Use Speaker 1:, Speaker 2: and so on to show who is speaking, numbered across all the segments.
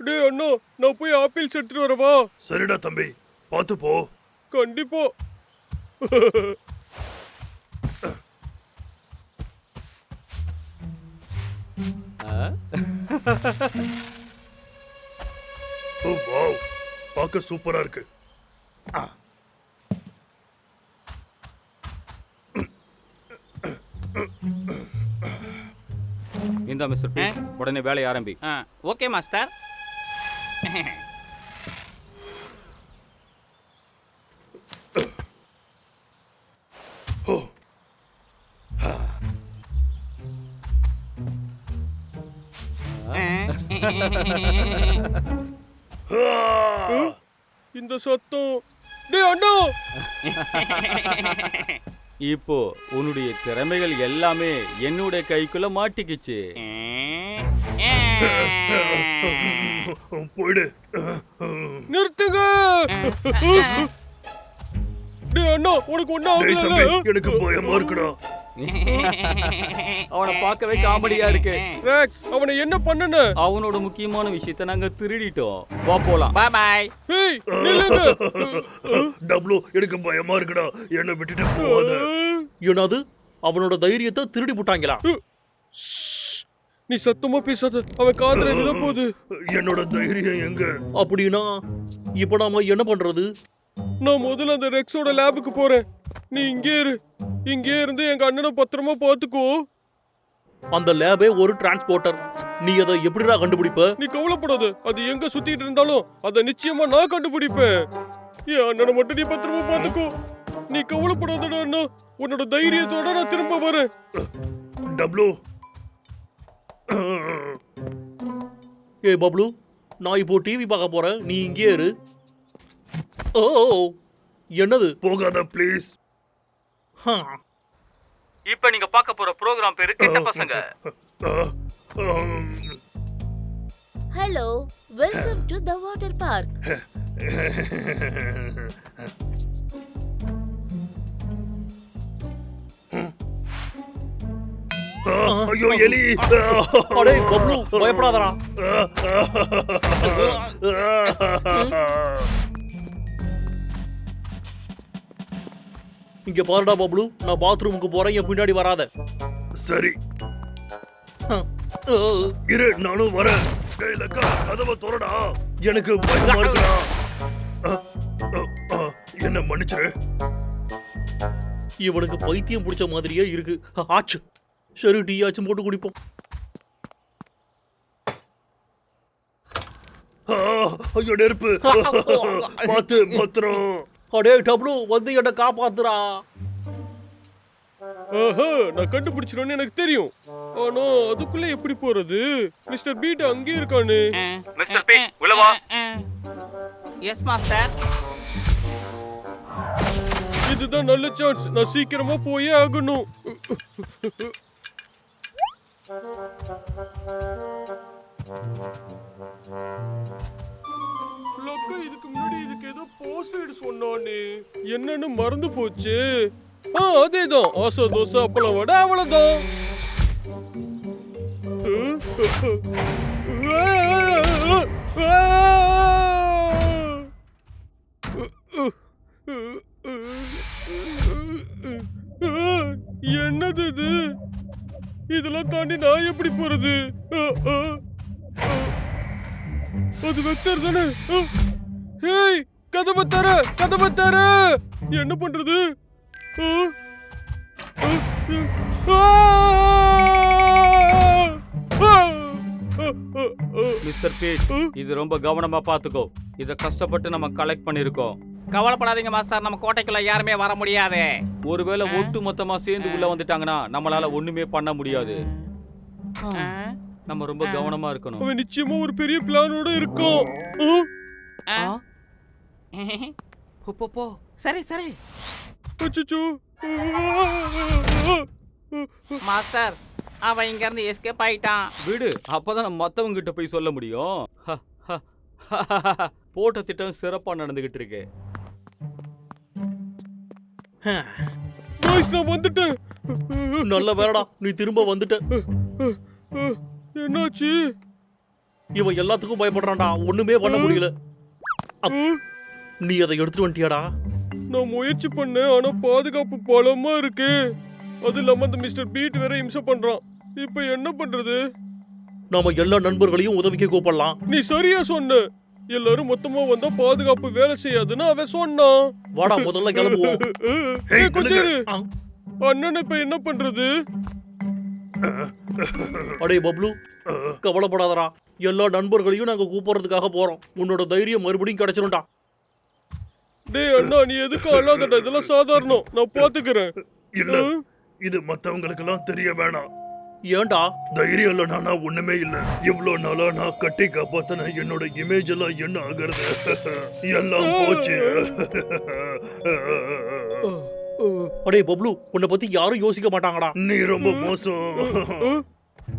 Speaker 1: டேய் அண்ணா நான் போய் ஆப்பிள்ஸ் எடுத்துட்டு வரவா?
Speaker 2: சரிடா தம்பி பார்த்து போ.
Speaker 1: கண்டிப்பா.
Speaker 2: ஓ வாவ் பார்க்க சூப்பரா இருக்கு. ஆ,
Speaker 3: இந்த மிஸ்டர் பி உடனே வேலையை ஆரம்பி.
Speaker 4: ஆ ஓகே மாஸ்டர்.
Speaker 1: இந்த சத்தம் அண்ணா!
Speaker 3: இப்போ உன்னுடைய திறமைகள் எல்லாமே என்னுடைய கைக்குள்ள மாட்டிக்கிச்சு.
Speaker 2: போயிடு.
Speaker 1: நிறுத்துங்க. டேய் அண்ணா உனக்கு
Speaker 2: தம்பி
Speaker 1: ஆகல
Speaker 2: எனக்கு பயமா இருக்குடா.
Speaker 3: அவனை பார்க்கவே காமெடியா இருக்கு.
Speaker 1: ரேக்ஸ் அவனை என்ன பண்ணுன?
Speaker 3: அவனோட முக்கியமான விஷயத்த நாங்க திருடிட்டோம். வா போலாம்.
Speaker 4: பாய் பாய்
Speaker 1: ஏய் நில்லுங்க.
Speaker 2: டப்ளு எனக்கு பயமா இருக்குடா. என்னை விட்டுட்டு போகாத.
Speaker 5: என்னது? அவனோட தைரியத்தை திருடி போட்டாங்களா.
Speaker 1: நீ சத்தமா பேசாத. அவன் காதுல விழ போகுது.
Speaker 2: என்னோட தைரியம் எங்க?
Speaker 5: அப்படின்னா இப்போ நாம என்ன பண்றது?
Speaker 1: நான் முதல்ல அந்த ரெக்ஸோட லேபுக்கு போறேன். நீ இங்கே இரு. இங்கே இருந்து எங்க அண்ணனை பத்திரமா பாத்துக்கோ
Speaker 5: அந்த லேபே ஒரு டிரான்ஸ்போர்ட்டர். நீ அதை எப்படிடா கண்டுபிடிப்ப?
Speaker 1: நீ கவலைப்படாத. அது எங்க சுத்திட்டு இருந்தாலும் அதை நிச்சயமா நான் கண்டுபிடிப்பேன். என் அண்ணனை மட்டும் நீ பத்திரமா பாத்துக்கோ நீ கவலைப்படாதடா அண்ணா. உன்னோட தைரியத்தோட நான் திரும்ப வரேன்.
Speaker 2: டப்ளு
Speaker 5: ஏய் பப்ளு நான் இப்போ டிவி பார்க்க போறேன். நீ இங்கே இரு. ஓ என்னது?
Speaker 2: போகாத ப்ளீஸ்
Speaker 3: இப்போ நீங்க பார்க்க போற ப்ரோக்ராம் பேரு கெட்ட பசங்க.
Speaker 6: Hello, welcome to the water park.
Speaker 2: ஐயோ எலி.
Speaker 5: அடே பப்ளு பயப்படாதடா. இங்க பாருடா பப்ளு. நான் பாத்ரூமுக்கு போறேன் என் பின்னாடி வராத.
Speaker 2: சரி. இரு நானும் வரேன். டேய் லக்கா கதவை திறடா. எனக்கு பயமா இருக்குடா. என்ன மன்னிச்சிரு.
Speaker 5: இவனுக்கு பைத்தியம் பிடிச்ச மாதிரியே இருக்கு. ஆச்சு. சரி டீ ஆச்சும் போட்டு குடிப்போம்.
Speaker 2: ஐயோ நெருப்பு. மாத்து மாத்திரம்
Speaker 5: அடே டப்ளு வந்து என்ன காப்பாத்துறா.
Speaker 1: ஆஹா நான் கண்டுபிடிச்சிருவேன்னு எனக்கு தெரியும். ஆனா அதுக்குள்ள எப்படி போறது? மிஸ்டர் பீட் அங்கே இருக்கானே.
Speaker 3: மிஸ்டர் பி உள்ள வா
Speaker 4: எஸ் மாஸ்டர்
Speaker 1: இதுதான் நல்ல சான்ஸ் நான் சீக்கிரமா போயே ஆகணும். லக்கா இதுக்கு முன்னாடி இதுக்கு ஏதோ போஸ்டைடு சொன்னானே என்னன்னு மறந்து போச்சு ஆ அதேதான் ஆசா தோசை அப்பளம் வடை அவ்வளவுதான் ஆ தாண்டி நான் எப்படி போறது அது வெக்டர் தானே கதவை தர கதவை தர என்ன பண்றது
Speaker 3: மிஸ்டர் பீட் இது ரொம்ப கவனமா பாத்துக்கோ இத கஷ்டப்பட்டு நம்ம கலெக்ட் பண்ணிருக்கோம்
Speaker 4: கவலைப்படாதீங்க மாஸ்டர். நம்ம கோட்டைக்குள்ள யாருமே வர முடியாது.
Speaker 3: ஒருவேளை ஒட்டு மொத்தமா சேர்ந்து உள்ள வந்துட்டாங்கன்னா நம்மளால ஒண்ணுமே பண்ண முடியாது. நம்ம ரொம்ப கவனமா இருக்கணும்.
Speaker 1: அவன் நிச்சயமா ஒரு பெரிய பிளானோட? ஆ.
Speaker 4: போ, போ, போ. சரி சரி. மாஸ்டர் அவன் இங்க இருந்து எஸ்கேப் ஆயிட்டான்.
Speaker 3: விடு அப்பதான் நம்ம மத்தவங்க கிட்ட போய் சொல்ல முடியும். ஹ, ஹ, போட்ட திட்டம் சிறப்பா நடந்துகிட்டு இருக்கு.
Speaker 1: Guys, நான் வந்துட்டேன்
Speaker 5: நல்ல வேலைடா நீ திரும்ப வந்துட்ட.
Speaker 1: என்னாச்சு?
Speaker 5: இவன் எல்லாத்துக்கும் பயப்படுறான்டா ஒண்ணுமே பண்ண முடியல. நீ அதை எடுத்துட்டு வந்துட்டியாடா?
Speaker 1: நான் முயற்சி பண்ணேன் ஆனா பாதுகாப்பு பலமா இருக்கு. அது இல்லாம அந்த மிஸ்டர் பீட் வேற இம்சை பண்றான். இப்ப என்ன பண்றது?
Speaker 5: நாம எல்லா நண்பர்களையும் உதவிக்கு கூப்பிடலாம்.
Speaker 1: நீ சரியா சொன்ன. எல்லாரும் மொத்தமா வந்தா பாதுகாப்பு வேலை செய்யாதுன்னு அவன் சொன்னான்.
Speaker 5: வாடா முதல்ல கிளம்புவோம்.
Speaker 1: ஏய்.
Speaker 5: ஆ.
Speaker 1: அண்ணன் இப்ப என்ன பண்றது?
Speaker 5: அடே பப்ளு கவலைப்படாதடா. எல்லா நண்பர்களையும் நாங்க கூப்பிடுறதுக்காக போறோம். உன்னோட தைரியம் மறுபடியும் கிடைச்சிரும்டா.
Speaker 1: டேய் அண்ணா நீ எதுக்கு அழாதடா? இதெல்லாம் சாதாரணம். நான் பாத்துக்கிறேன்.
Speaker 2: இல்ல? இது மத்தவங்களுக்கெல்லாம் தெரிய வேணாம்.
Speaker 5: ஏன்டா
Speaker 2: தைரியம் இல்ல நானா ஒண்ணுமே இல்ல. இவ்வளவு நாளா நான் கட்டி காப்பாத்தின என்னோட இமேஜ் எல்லாம் என்ன ஆகுறது? எல்லாம் போச்சு.
Speaker 5: அடே பப்ளு உன்னை பத்தி யாரும் யோசிக்க மாட்டாங்கடா.
Speaker 2: நீ ரொம்ப மோசம்?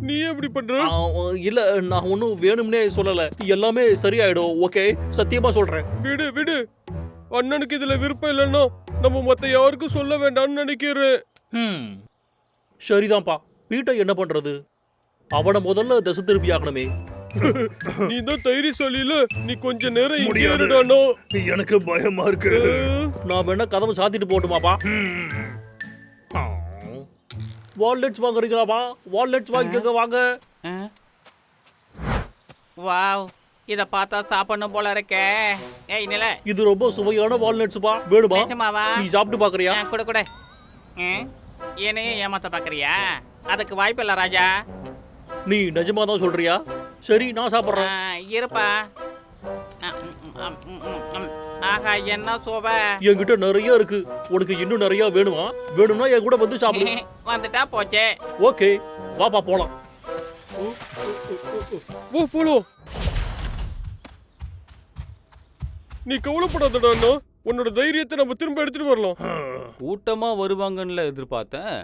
Speaker 1: நீ எப்படி பண்ற?
Speaker 5: இல்ல நான் ஒன்றும் வேணும்னே சொல்லல. எல்லாமே சரியாயிடும் ஓகே? சத்தியமா சொல்றேன்.
Speaker 1: விடு விடு. அண்ணனுக்கு இதுல விருப்பம் இல்லைன்னா நம்ம மத்த யாருக்கும் சொல்ல வேண்டாம்னு நினைக்கிறேன்.
Speaker 5: சரிதான்ப்பா. வீட்டை என்ன பண்றது? அவனை முதல்ல திசை திருப்பி ஆகணுமே
Speaker 1: நீ தான் தைரியசாலியில நீ கொஞ்ச நேரம் இங்கே. இருடானோ?
Speaker 2: எனக்கு பயமா இருக்கு.
Speaker 5: நான் வேணா கதவை சாத்திட்டு போட்டுமாப்பா. வால்லெட்ஸ் வாங்குறீங்களாப்பா? வால்லெட்ஸ் வாங்கிக்கோங்க வாங்க.
Speaker 4: வாவ் இத பார்த்தா சாப்பிடணும் போல இருக்கே. ஏய் நில
Speaker 5: இது ரொம்ப சுவையான வால்நட்ஸ்ப்பா வேணுமா? நீ சாப்பிட்டு பாக்குறியா?
Speaker 4: கொடு கொடு. என்னையும் ஏமாத்த பாக்குறியா? அதுக்கு வாய்ப்பு இல்ல ராஜா.
Speaker 5: நீ நிஜமா தான் சொல்றியா? சரி நான் சாப்பிட்றேன்.
Speaker 4: இருப்பா. ஆ, ம், ம், ம், ம், ம். ஆஹா என்ன சோப?
Speaker 5: என்கிட்ட நிறைய இருக்கு. உனக்கு இன்னும் நிறைய வேணுமா? வேணும்னா என் கூட வந்து சாப்பிடு.
Speaker 4: வந்துட்டா போச்சே.
Speaker 5: ஓகே வாப்பா போலாம்.
Speaker 1: ஓ போலோ. நீ கவலைப்படாதடா அண்ணா. உன்னோட தைரியத்தை நம்ம திரும்ப எடுத்துட்டு வரலாம்.
Speaker 3: கூட்டமா வருவாங்கன்னு எதிர்பார்த்தேன்.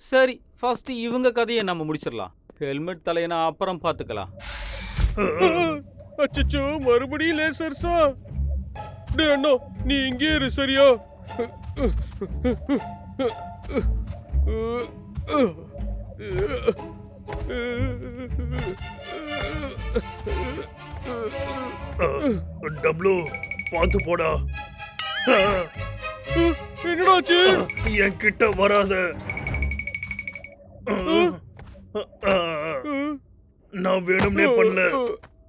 Speaker 3: சரி ஃபர்ஸ்ட் இவங்க கதையை நம்ம முடிச்சிடலாம். ஹெல்மெட் தலையனா அப்புறம் பார்த்துக்கலாம்.
Speaker 1: அச்சச்சோ மறுபடியும் லேசர்ஸா டேய் அண்ணா நீ இங்கே இரு சரியா?
Speaker 2: டப்ளு பார்த்து போடா.
Speaker 1: என்னடாச்சு?
Speaker 2: என் கிட்ட வராத. நான் வேணும்னே பண்ணல.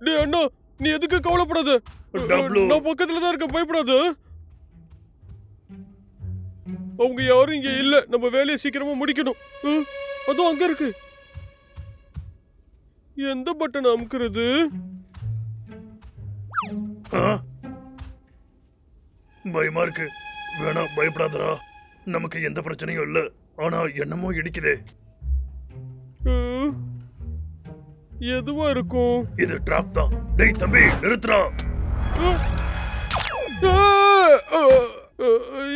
Speaker 1: டேய் அண்ணா நீ எதுக்கு கவலைப்படாத?
Speaker 2: டப்ளு.
Speaker 1: நான் பக்கத்துல தான் இருக்க பயப்படாத. அவங்க யாரும் இங்க இல்ல. நம்ம வேலையை சீக்கிரமா முடிக்கணும். அஹ், அதுவும் அங்க இருக்கு. எந்த பட்டன் அமுக்குறது?
Speaker 2: ஆ? பயமா இருக்கு. வேணாம் பயப்படாதடா. நமக்கு எந்த பிரச்சனையும் இல்ல. ஆனா என்னமோ இடிக்குதே.
Speaker 1: எதுவா இருக்கும்?
Speaker 2: இது டிராப் தான். டேய் தம்பி நிறுத்துறா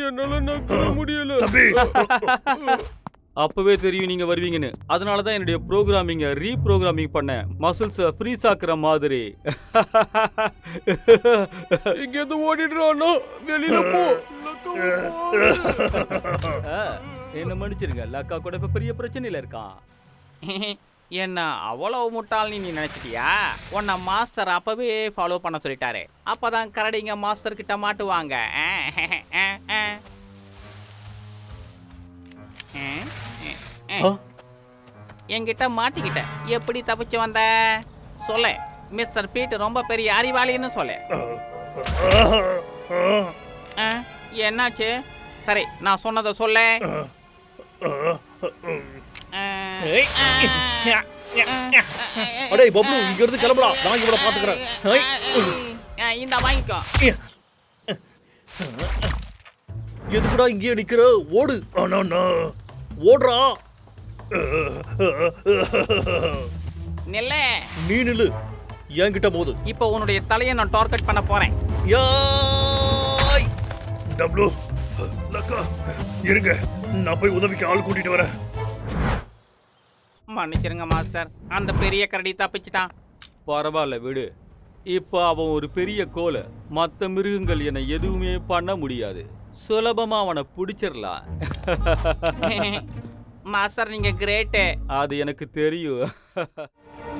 Speaker 1: என்னால நகர முடியல.
Speaker 2: தம்பி.
Speaker 3: அப்பவே தெரியும் நீங்க வருவீங்கன்னு. அதனால தான் என்னுடைய ப்ரோக்ராமிங்க ரீப்ரோக்ராமிங் பண்ணேன் மசில்ஸை ஃப்ரீஸ் ஆக்குற மாதிரி.
Speaker 1: இங்க இருந்து ஓடிடுறானோ வெளியில போ.
Speaker 3: என்ன மன்னிச்சிருங்க. லக்கா கூட இப்ப பெரிய பிரச்சனையில இருக்கான்.
Speaker 4: என்ன அவ்வளவு முட்டாள் நீ நினைச்சிட்டியா? உன்னை மாஸ்டர் அப்பவே ஃபாலோ பண்ண சொல்லிட்டாரு. அப்பதான் கரடிங்க மாஸ்டர் கிட்ட மாட்டுவாங்க. என்கிட்ட மாட்டிக்கிட்ட. எப்படி தப்பிச்சு வந்த? சொல்ல. மிஸ்டர் பீட் ரொம்ப பெரிய அறிவாளின்னு சொல்லு. என்னாச்சு? சரி நான் சொன்னதை சொல்ல.
Speaker 5: ஏய். அடே பப்ளு இங்க இருந்து கிளம்பலாம் நான் இவளை பாத்துக்கிறேன் ஏய்.
Speaker 4: இந்த வாங்கிக்கோ.
Speaker 5: எதுக்குடா இங்கேயே நிக்கிற? ஓடு.
Speaker 2: ஆனா நான்
Speaker 5: ஓடுறா.
Speaker 4: நில்ல.
Speaker 5: நீ நில்லு. என்கிட்ட போது
Speaker 4: இப்போ உன்னுடைய தலையை நான் டார்கெட் பண்ண போறேன்.
Speaker 5: யாய்.
Speaker 2: டப்ளு லக்கா இருங்க. நான் போய் உதவிக்கு ஆள் கூட்டிட்டு வரேன்.
Speaker 4: மன்னிச்சிருங்க மாஸ்டர். அந்த பெரிய கரடி தப்பிச்சுட்டான்.
Speaker 3: பரவாயில்ல விடு. இப்போ அவன் ஒரு பெரிய கோலை மற்ற மிருகங்கள் என்னை எதுவுமே பண்ண முடியாது. சுலபமா அவனை பிடிச்சிடலாம்.
Speaker 4: மாஸ்டர் நீங்க கிரேட்டு.
Speaker 3: அது எனக்கு தெரியும்.